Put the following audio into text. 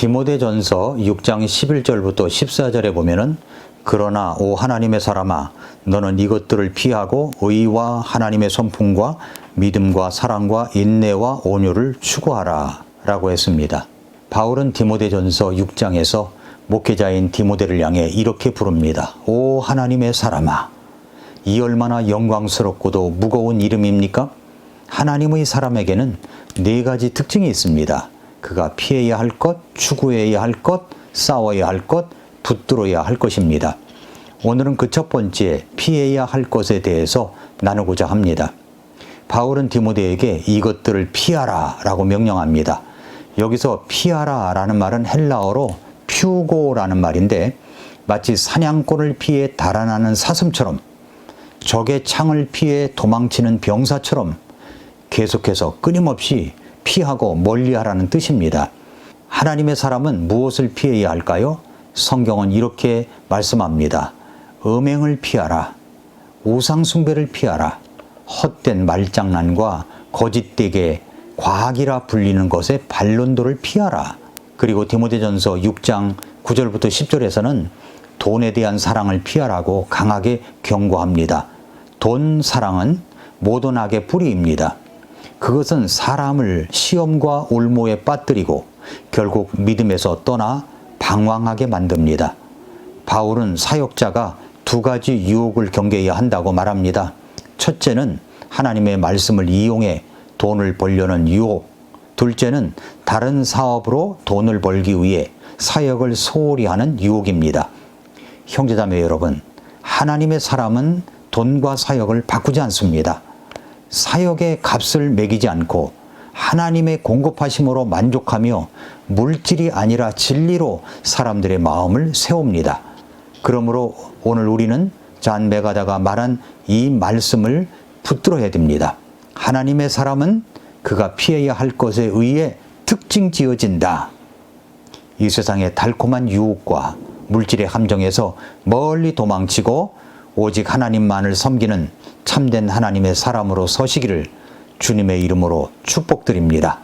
디모데전서 6장 11절부터 14절에 보면은 그러나 오 하나님의 사람아 너는 이것들을 피하고 의와 하나님의 선풍과 믿음과 사랑과 인내와 온유를 추구하라 라고 했습니다. 바울은 디모데전서 6장에서 목회자인 디모데를 향해 이렇게 부릅니다. 오 하나님의 사람아 이 얼마나 영광스럽고도 무거운 이름입니까? 하나님의 사람에게는 네 가지 특징이 있습니다. 그가 피해야 할 것, 추구해야 할 것, 싸워야 할 것, 붙들어야 할 것입니다. 오늘은 그 첫 번째 피해야 할 것에 대해서 나누고자 합니다. 바울은 디모데에게 이것들을 피하라 라고 명령합니다. 여기서 피하라 라는 말은 헬라어로 퓨고라는 말인데 마치 사냥꾼을 피해 달아나는 사슴처럼 적의 창을 피해 도망치는 병사처럼 계속해서 끊임없이 피하고 멀리하라는 뜻입니다. 하나님의 사람은 무엇을 피해야 할까요? 성경은 이렇게 말씀합니다. 음행을 피하라. 우상숭배를 피하라. 헛된 말장난과 거짓되게 과학이라 불리는 것의 반론도를 피하라. 그리고 디모데전서 6장 9절부터 10절에서는 돈에 대한 사랑을 피하라고 강하게 경고합니다. 돈 사랑은 악의 뿌리입니다. 그것은 사람을 시험과 올모에 빠뜨리고 결국 믿음에서 떠나 방황하게 만듭니다. 바울은 사역자가 두 가지 유혹을 경계해야 한다고 말합니다. 첫째는 하나님의 말씀을 이용해 돈을 벌려는 유혹. 둘째는 다른 사업으로 돈을 벌기 위해 사역을 소홀히 하는 유혹입니다. 형제자매 여러분, 하나님의 사람은 돈과 사역을 바꾸지 않습니다. 사역의 값을 매기지 않고 하나님의 공급하심으로 만족하며 물질이 아니라 진리로 사람들의 마음을 세웁니다. 그러므로 오늘 우리는 잔 메가다가 말한 이 말씀을 붙들어야 됩니다. 하나님의 사람은 그가 피해야 할 것에 의해 특징 지어진다. 이 세상의 달콤한 유혹과 물질의 함정에서 멀리 도망치고 오직 하나님만을 섬기는 참된 하나님의 사람으로 서시기를 주님의 이름으로 축복드립니다.